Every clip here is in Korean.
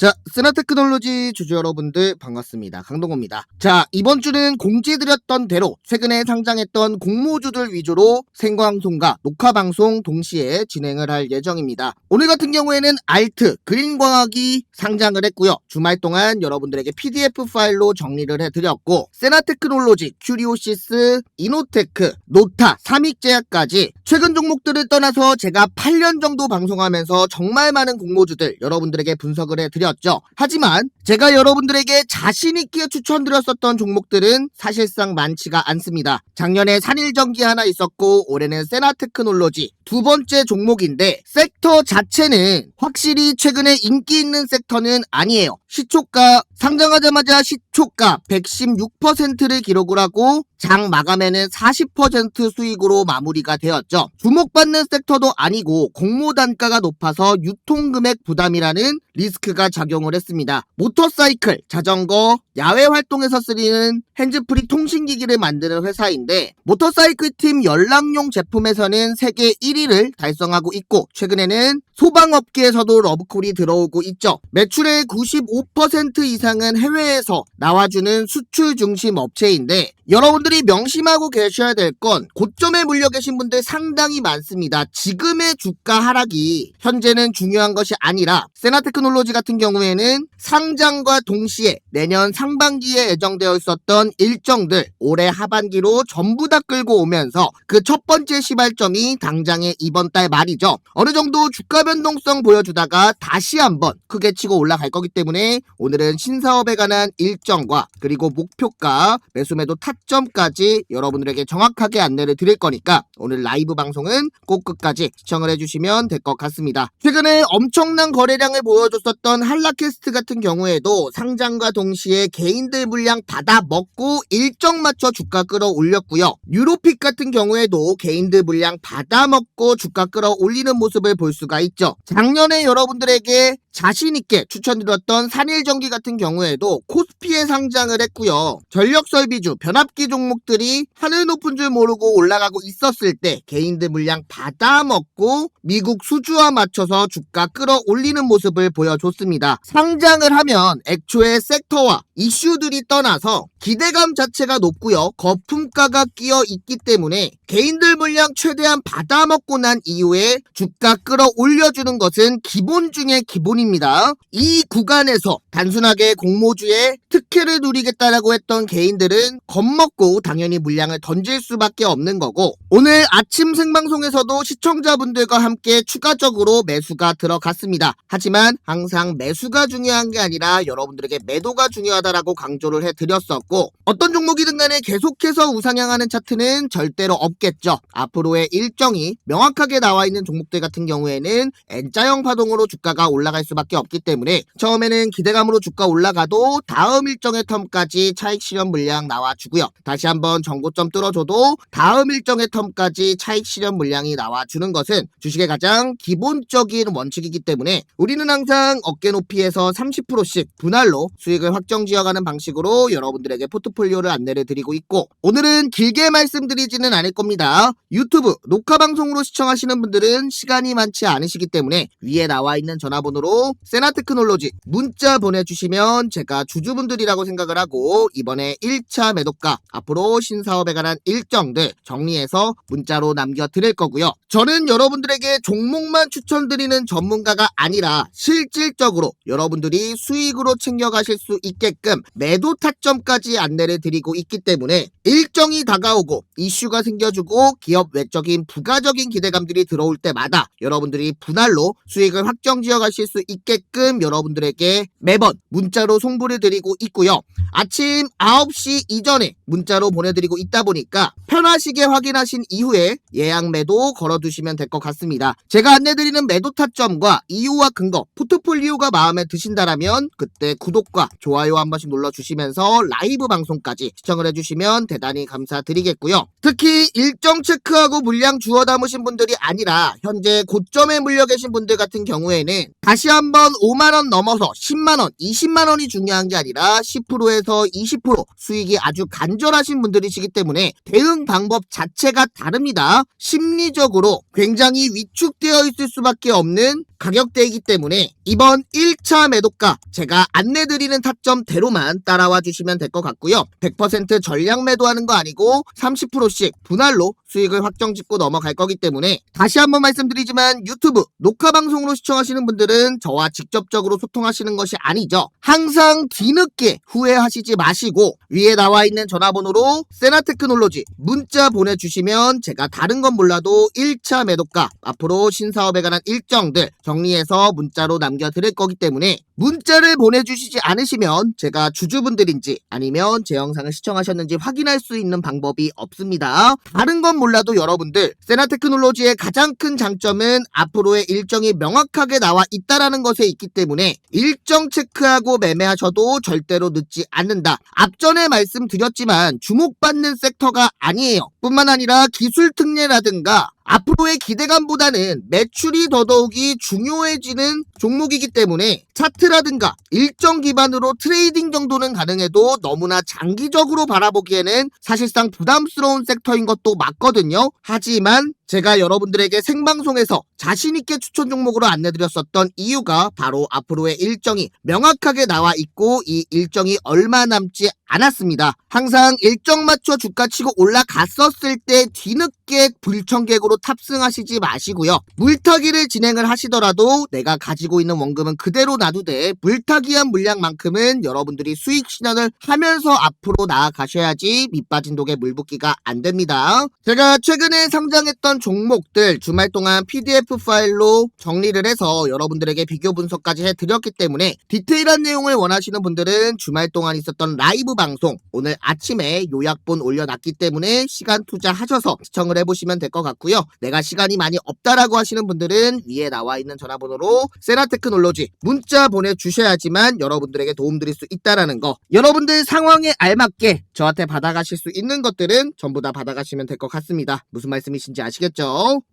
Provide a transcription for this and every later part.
자, 스나테크놀로지 주주 여러분들 반갑습니다. 강동호입니다. 자, 이번 주는 공지드렸던 대로 최근에 상장했던 공모주들 위주로 생방송과 녹화방송 동시에 진행을 할 예정입니다. 오늘 같은 경우에는 알트, 그린과학이 상장을 했고요. 주말 동안 여러분들에게 PDF 파일로 정리를 해드렸고, 세나테크놀로지, 큐리오시스, 이노테크, 노타, 삼익제약까지 최근 종목들을 떠나서 제가 8년 정도 방송하면서 정말 많은 공모주들 여러분들에게 분석을 해드렸 죠. 하지만 제가 여러분들에게 자신 있게 추천드렸었던 종목들은 사실상 많지가 않습니다. 작년에 산일전기 하나 있었고 올해는 세나테크놀로지 두 번째 종목인데 섹터 자체는 확실히 최근에 인기 있는 섹터는 아니에요. 시초가 상장하자마자 시초가 116%를 기록을 하고 장 마감에는 40% 수익으로 마무리가 되었죠. 주목받는 섹터도 아니고 공모 단가가 높아서 유통금액 부담이라는 리스크가 작용을 했습니다. 모터사이클, 자전거, 야외 활동에서 쓰이는 핸즈프리 통신기기를 만드는 회사인데 모터사이클 팀 연락용 제품에서는 세계 1위를 달성하고 있고 최근에는 소방업계에서도 러브콜이 들어오고 있죠. 매출의 95% 이상 은 해외에서 나와주는 수출 중심 업체인데 여러분들이 명심하고 계셔야 될 건 고점에 물려 계신 분들 상당히 많습니다. 지금의 주가 하락이 현재는 중요한 것이 아니라 세나테크놀로지 같은 경우에는 상장과 동시에 내년 상반기에 예정되어 있었던 일정들 올해 하반기로 전부 다 끌고 오면서 그 첫 번째 시발점이 당장의 이번 달 말이죠. 어느 정도 주가 변동성 보여주다가 다시 한번 크게 치고 올라갈 거기 때문에 오늘은 신 사업에 관한 일정과 그리고 목표가 매수매도 타점까지 여러분들에게 정확하게 안내를 드릴 거니까 오늘 라이브 방송은 꼭 끝까지 시청을 해주시면 될 것 같습니다. 최근에 엄청난 거래량을 보여줬었던 한라캐스트 같은 경우에도 상장과 동시에 개인들 물량 받아 먹고 일정 맞춰 주가 끌어올렸고요. 유로픽 같은 경우에도 개인들 물량 받아 먹고 주가 끌어올리는 모습을 볼 수가 있죠. 작년에 여러분들에게 자신있게 추천드렸던 산일전기 같은 경우 에도 코스피에 상장을 했고요. 전력 설비주, 변압기 종목들이 하늘 높은 줄 모르고 올라가고 있었을 때 개인들 물량 받아먹고 미국 수주와 맞춰서 주가 끌어올리는 모습을 보여줬습니다. 상장을 하면 애초에 섹터와 이슈들이 떠나서 기대감 자체가 높고요. 거품가가 끼어 있기 때문에 개인들 물량 최대한 받아먹고 난 이후에 주가 끌어올려주는 것은 기본 중의 기본입니다. 이 구간에서 단순하게 공모주에 특혜를 누리겠다라고 했던 개인들은 겁먹고 당연히 물량을 던질 수밖에 없는 거고 오늘 아침 생방송에서도 시청자분들과 함께 추가적으로 매수가 들어갔습니다. 하지만 항상 매수가 중요한 게 아니라 여러분들에게 매도가 중요하다라고 강조를 해드렸었고 어떤 종목이든 간에 계속해서 우상향하는 차트는 절대로 없겠죠. 앞으로의 일정이 명확하게 나와 있는 종목들 같은 경우에는 N자형 파동으로 주가가 올라갈 수밖에 없기 때문에 처음에는 기대감으로 주가 올라 가도 다음 일정의 텀까지 차익 실현 물량 나와주고요. 다시 한번 정고점 뚫어줘도 다음 일정의 텀까지 차익 실현 물량이 나와주는 것은 주식의 가장 기본적인 원칙이기 때문에 우리는 항상 어깨 높이에서 30%씩 분할로 수익을 확정 지어가는 방식으로 여러분들에게 포트폴리오를 안내를 드리고 있고 오늘은 길게 말씀드리지는 않을 겁니다. 유튜브 녹화 방송으로 시청하시는 분들은 시간이 많지 않으시기 때문에 위에 나와 있는 전화번호로 세나테크놀로지 문자 보내주시면 제가 주주분들이라고 생각을 하고 이번에 1차 매도가 앞으로 신사업에 관한 일정들 정리해서 문자로 남겨드릴 거고요. 저는 여러분들에게 종목만 추천드리는 전문가가 아니라 실질적으로 여러분들이 수익으로 챙겨가실 수 있게끔 매도 타점까지 안내를 드리고 있기 때문에 일정이 다가오고 이슈가 생겨주고 기업 외적인 부가적인 기대감들이 들어올 때마다 여러분들이 분할로 수익을 확정 지어가실 수 있게끔 여러분들에게 매번 문자 로 송부를 드리고 있고요. 아침 9시 이전에 문자로 보내드리고 있다 보니까 편하시게 확인하신 이후에 예약 매도 걸어두시면 될 것 같습니다. 제가 안내드리는 매도 타점과 이유와 근거, 포트폴리오가 마음에 드신다라면 그때 구독과 좋아요 한 번씩 눌러주시면서 라이브 방송까지 시청을 해주시면 대단히 감사드리겠고요. 특히 일정 체크하고 물량 주워 담으신 분들이 아니라 현재 고점에 물려 계신 분들 같은 경우에는 다시 한번 5만원 넘어서 10만원, 20만원 이 중요한 게 아니라 10%에서 20% 수익이 아주 간절하신 분들이시기 때문에 대응 방법 자체가 다릅니다. 심리적으로 굉장히 위축되어 있을 수밖에 없는 가격대이기 때문에 이번 1차 매도가 제가 안내드리는 타점대로만 따라와 주시면 될 것 같고요. 100% 전량 매도하는 거 아니고 30%씩 분할로 수익을 확정 짓고 넘어갈 거기 때문에 다시 한번 말씀드리지만 유튜브 녹화 방송으로 시청하시는 분들은 저와 직접적으로 소통하시는 것이 아니죠. 항상 뒤늦게 후회하시지 마시고 위에 나와 있는 전화번호로 세나테크놀로지 문자 보내주시면 제가 다른 건 몰라도 1차 매도가 앞으로 신사업에 관한 일정들 정리해서 문자로 남겨드릴 거기 때문에 문자를 보내주시지 않으시면 제가 주주분들인지 아니면 제 영상을 시청하셨는지 확인할 수 있는 방법이 없습니다. 다른 건 몰라도 여러분들 세나테크놀로지의 가장 큰 장점은 앞으로의 일정이 명확하게 나와 있다라는 것에 있기 때문에 일정 체크하고 매매하셔도 절대로 늦지 않는다. 앞전에 말씀드렸지만 주목받는 섹터가 아니에요. 뿐만 아니라 기술 특례라든가 앞으로의 기대감보다는 매출이 더더욱이 중요해지는 종목이기 때문에 차트 라든가 일정 기반으로 트레이딩 정도는 가능해도 너무나 장기적으로 바라보기에는 사실상 부담스러운 섹터인 것도 맞거든요. 하지만 제가 여러분들에게 생방송에서 자신있게 추천 종목으로 안내드렸었던 이유가 바로 앞으로의 일정이 명확하게 나와 있고 이 일정이 얼마 남지 않았습니다. 항상 일정 맞춰 주가 치고 올라갔었을 때 뒤늦게 불청객으로 탑승하시지 마시고요. 물타기를 진행을 하시더라도 내가 가지고 있는 원금은 그대로 놔두되 물타기한 물량만큼은 여러분들이 수익 실현을 하면서 앞으로 나아가셔야지 밑빠진 독에 물 붓기가 안 됩니다. 제가 최근에 상장했던 종목들 주말 동안 PDF 파일로 정리를 해서 여러분들에게 비교 분석까지 해드렸기 때문에 디테일한 내용을 원하시는 분들은 주말 동안 있었던 라이브 방송 오늘 아침에 요약본 올려놨기 때문에 시간 투자하셔서 시청을 해보시면 될 것 같고요. 내가 시간이 많이 없다라고 하시는 분들은 위에 나와 있는 전화번호로 세나테크놀로지 문자 보내주셔야지만 여러분들에게 도움드릴 수 있다라는 거 여러분들 상황에 알맞게 저한테 받아가실 수 있는 것들은 전부 다 받아가시면 될 것 같습니다. 무슨 말씀이신지 아시겠죠?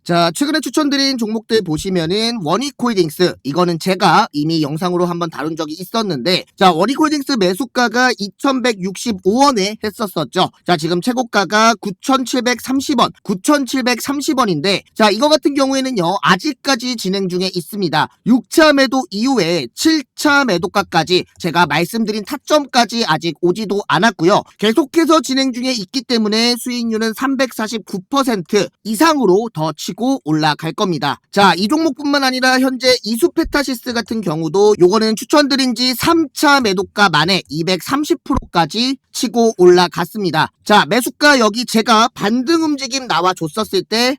자 최근에 추천드린 종목들 보시면은 원익홀딩스 이거는 제가 이미 영상으로 한번 다룬 적이 있었는데 자 원익홀딩스 매수가가 2165원에 했었었죠. 자 지금 최고가가 9730원 9730원인데 자 이거 같은 경우에는요 아직까지 진행 중에 있습니다. 6차 매도 이후에 7차 매도가까지 제가 말씀드린 타점까지 아직 오지도 않았고요. 계속해서 진행 중에 있기 때문에 수익률은 349% 이상으로 더 치고 올라갈 겁니다. 자, 이 종목뿐만 아니라 현재 이수페타시스 같은 경우도 요거는 추천드린 지 3차 매도가 만에 230%까지 치고 올라갔습니다. 자, 매수가 여기 제가 반등 움직임 나와 줬었을 때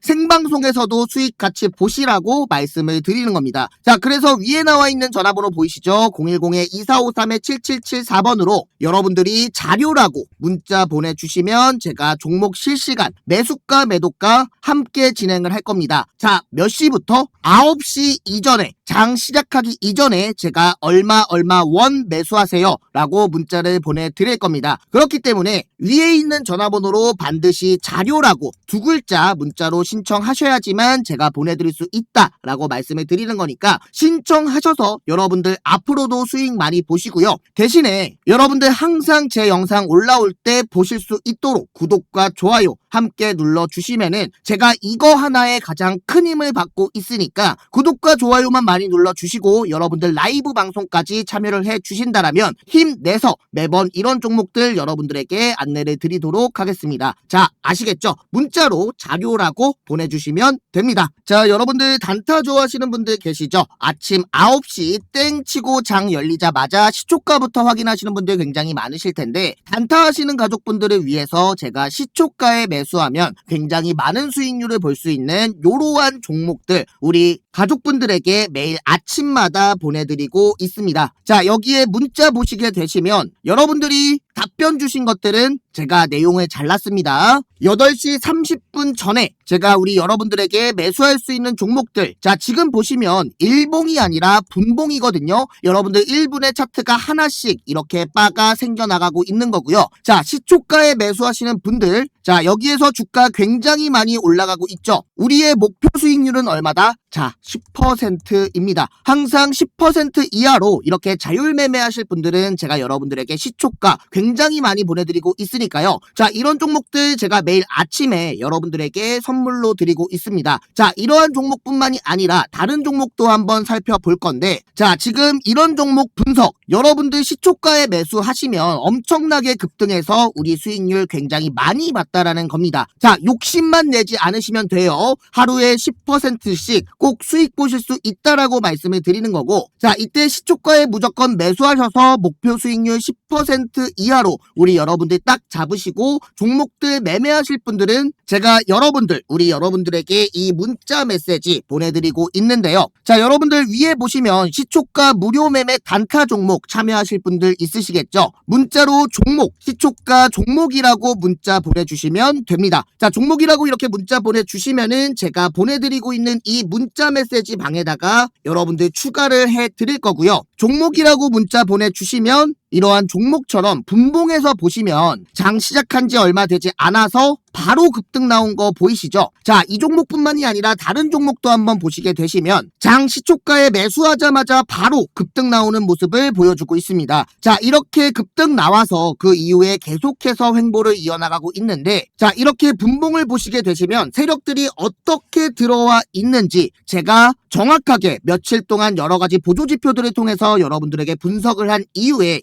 생방송에서도 수익 같이 보시라고 말씀을 드리는 겁니다. 자, 그래서 위에 나와 있는 전화번호 보이시죠? 010-2453-7774번으로 여러분들이 자료라고 문자 보내주시면 제가 종목 실시간 매수가 매도가 함께 진행을 할 겁니다. 자, 몇 시부터? 9시 이전에 장 시작하기 이전에 제가 얼마 얼마 원 매수하세요 라고 문자를 보내드릴 겁니다. 그렇기 때문에 위에 있는 전화번호로 반드시 자료라고 두 글자 문자로 신청하셔야지만 제가 보내드릴 수 있다라고 말씀을 드리는 거니까 신청하셔서 여러분들 앞으로도 수익 많이 보시고요. 대신에 여러분들 항상 제 영상 올라올 때 보실 수 있도록 구독과 좋아요 함께 눌러주시면은 제가 이거 하나에 가장 큰 힘을 받고 있으니까 구독과 좋아요만 많이 눌러주시고 여러분들 라이브 방송까지 참여를 해 주신다라면 힘내서 매번 이런 종목들 여러분들에게 안내를 드리도록 하겠습니다. 자, 아시겠죠? 문자로 자료라고 보내주시면 됩니다. 자, 여러분들 단타 좋아하시는 분들 계시죠? 아침 9시 땡 치고 장 열리자마자 시초가부터 확인하시는 분들 굉장히 많으실 텐데 단타 하시는 가족분들을 위해서 제가 시초가에 매수하면 굉장히 많은 수익률을 볼 수 있는 이러한 종목들 우리 가족분들에게 매일 아침마다 보내드리고 있습니다. 자, 여기에 문자 보시게 되시면 여러분들이 답변 주신 것들은 제가 내용을 잘랐습니다. 8시 30분 전에 제가 우리 여러분들에게 매수할 수 있는 종목들. 자, 지금 보시면 일봉이 아니라 분봉이거든요. 여러분들 1분의 차트가 하나씩 이렇게 바가 생겨나가고 있는 거고요. 자, 시초가에 매수하시는 분들. 자, 여기에서 주가 굉장히 많이 올라가고 있죠. 우리의 목표 수익률은 얼마다? 자, 10%입니다. 항상 10% 이하로 이렇게 자율 매매하실 분들은 제가 여러분들에게 시초가 굉장히 많이 보내드리고 있으니까요. 자, 이런 종목들 제가 매일 아침에 여러분들에게 선물로 드리고 있습니다. 자, 이러한 종목뿐만이 아니라 다른 종목도 한번 살펴볼 건데, 자, 지금 이런 종목 분석, 여러분들 시초가에 매수하시면 엄청나게 급등해서 우리 수익률 굉장히 많이 봤다라는 겁니다. 자, 욕심만 내지 않으시면 돼요. 하루에 10%씩 꼭 수익 보실 수 있다라고 말씀을 드리는 거고, 자, 이때 시초가에 무조건 매수하셔서 목표 수익률 10% 이하로 우리 여러분들 딱 잡으시고 종목들 매매하실 분들은 제가 여러분들, 우리 여러분들에게 이 문자 메시지 보내드리고 있는데요. 자, 여러분들 위에 보시면 시초가 무료 매매 단타 종목 참여하실 분들 있으시겠죠? 문자로 종목, 시초가 종목이라고 문자 보내주시면 됩니다. 자, 종목이라고 이렇게 문자 보내주시면은 제가 보내드리고 있는 이 문자 메시지 방에다가 여러분들 추가를 해 드릴 거고요. 종목이라고 문자 보내주시면 이러한 종목처럼 분봉에서 보시면 장 시작한 지 얼마 되지 않아서 바로 급등 나온 거 보이시죠? 자, 이 종목뿐만이 아니라 다른 종목도 한번 보시게 되시면 장 시초가에 매수하자마자 바로 급등 나오는 모습을 보여주고 있습니다. 자, 이렇게 급등 나와서 그 이후에 계속해서 횡보를 이어나가고 있는데 자, 이렇게 분봉을 보시게 되시면 세력들이 어떻게 들어와 있는지 제가 정확하게 며칠 동안 여러 가지 보조 지표들을 통해서 여러분들에게 분석을 한 이후에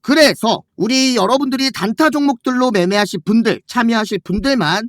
그래서 우리 여러분들이 단타 종목들로 매매하실 분들, 참여하실 분들만